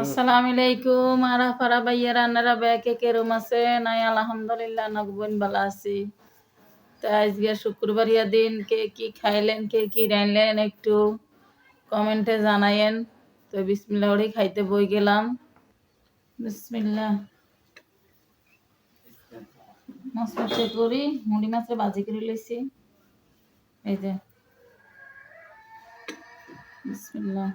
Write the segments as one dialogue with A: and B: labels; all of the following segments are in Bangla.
A: আসসালামু আলাইকুম আরা ফারা ভাইয়ারা আনারা ব্যাকে কেরম আছে নাই আলহামদুলিল্লাহ নকবন ভালো আছি। তো আজকে শুক্রবারিয়া দিন, কে কি খাইলেন, কে কি রাইলেন একটু কমেন্টে জানাইয়েন তো বিসমিল্লা ওরে খাইতে বই গেলাম। বিসমিল্লা মাছ মাছে করি, মুড়ি মাছের বাজি করে লইছি। এই যে। বিসমিল্লা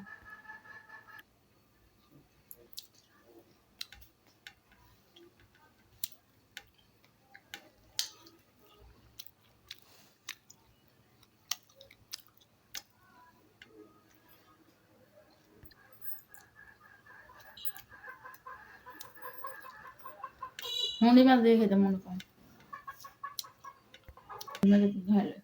A: মুড়ি মাছ দিয়ে খেতে মনে করেন। ভালো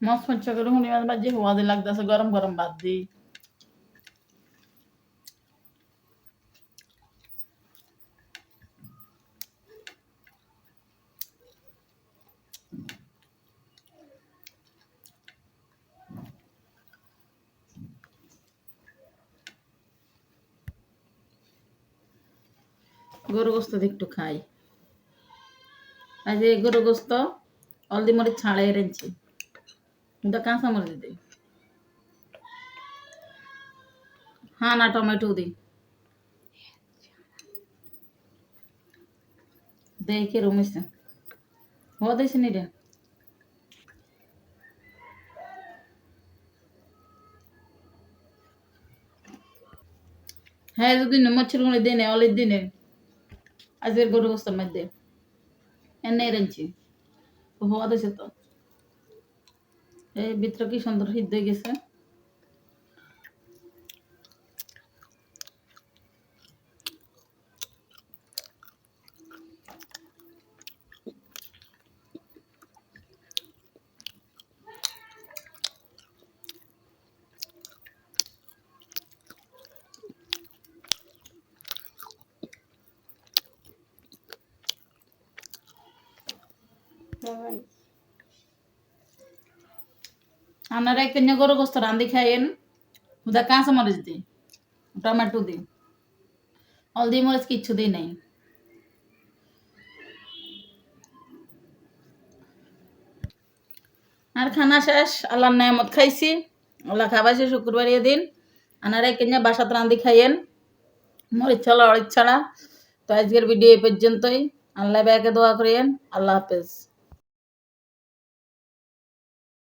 A: মাছ মাছ করে মুড়ি মাছ ভাজি হওয়া দিয়ে লাগতেছে গরম গরম ভাত দিই গরু গোস্ত একটু খাই। আজ এই গরু গোস্ত, হলদি মরিচ ছাড়াই রেঞ্চি ওটা কাঁচা মরিচ দিই। হ্যাঁ না, টমেটো দিই দেখে রমেছে হওয়া দিয়েছি নি হ্যাঁ যদি মচ্ছরগুলো দিনে অলির দিনে আজকের গরু গোস্তের মধ্যে এনে রেঞ্চি হওয়া দিয়েছে তো এই ভিতরে কি সুন্দর সিদ্ধ হয়ে গেছে রান্ধি কাঁচা মরিচ টমেটো হলদি মরিচ দিই নাই। আর খানা শেষ, আল্লাহর নেয়ামত খাইছি। আল্লাহ খাবাইছি শুক্রবারের দিন আনারা কেজি বাসাত রান্ধি খাইয়েন। মরিচ ছাড়া, অরিচ ছাড়া। তো আজকের ভিডিও এই পর্যন্তই। আল্লাহ ব্যাগে দোয়া করিয়েন। আল্লাহ হাফেজ।